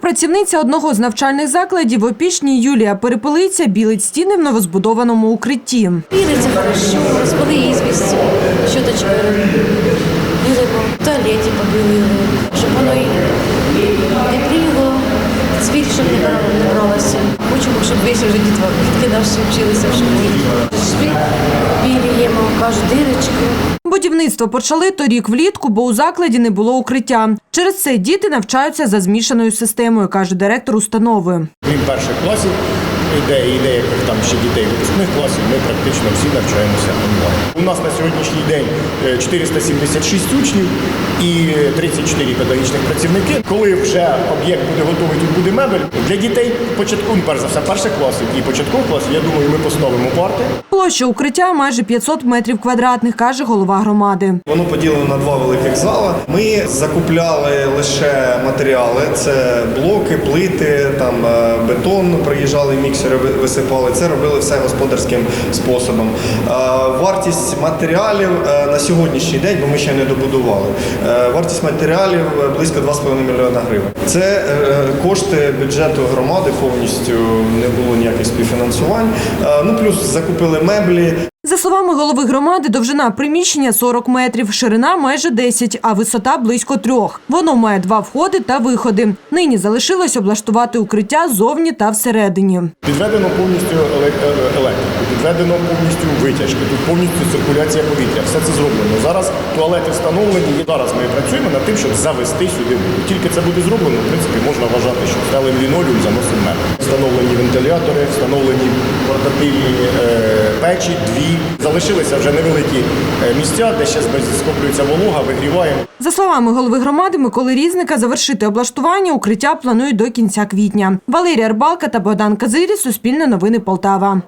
працівниця одного з навчальних закладів в Опішні Юлія Перепелиця білить стіни в новозбудованому укритті. Пілиться хорошо, спали ізвість, білимо, в туалеті побілили, щоб воно не пріло, цвіль, щоб не брало- не бралося. Хочемо, щоб весь вже дітки наші вчилися в школі. Шві біліємо, кажуть, дирочки. Будівництво почали торік влітку, бо у закладі не було укриття. Через це діти навчаються за змішаною системою, каже директор установи. Крім перших класів, іде і деяких там ще дітей випускних класів, ми практично всі навчаємося онлайн. У нас на сьогоднішній день е, 476 учнів і 34 педагогічних працівники. Коли вже об'єкт буде готовий, тут буде мебель. Для дітей початку, перш за все, перших класів і початкових класів, я думаю, ми постановимо парти. Площа укриття майже 500 метрів квадратних, каже голова громади. Воно поділено на два великих зала. Ми закупляли лише матеріали: це блоки, плити, там е, бетон. Приїжджали міксери, ви- висипали. Це робили все господарським способом. Е, Вартість матеріалів е, на сьогоднішній день, бо ми ще не добудували. е, Вартість матеріалів близько 2,5 мільйона гривень. Це кошти бюджету громади повністю не було ніяких співфінансувань. Ну плюс закупили меблі. За словами голови громади, довжина приміщення 40 метрів, ширина майже 10, а висота близько трьох. Воно має два входи та виходи. Нині залишилось облаштувати укриття зовні та всередині. Підведено повністю е, електрику, підведено повністю витяжки, тут повністю циркуляція повітря. Все це зроблено. Зараз туалети встановлені. І зараз ми працюємо над тим, щоб завести сюди. Тільки це буде зроблено, в принципі, можна вважати, що стелим лінолеум, заносимо мебель. Встановлені вентилятори, встановлені портативні е, печі, дві. Залишилися вже невеликі е, місця, де ще скоплюється волога, вигріваємо. За словами голови громади Миколи Різника, завершити облаштування укриття планують до кінця квітня. Валерія Рбалка та Богдан Казирі, Суспільне новини Полтава.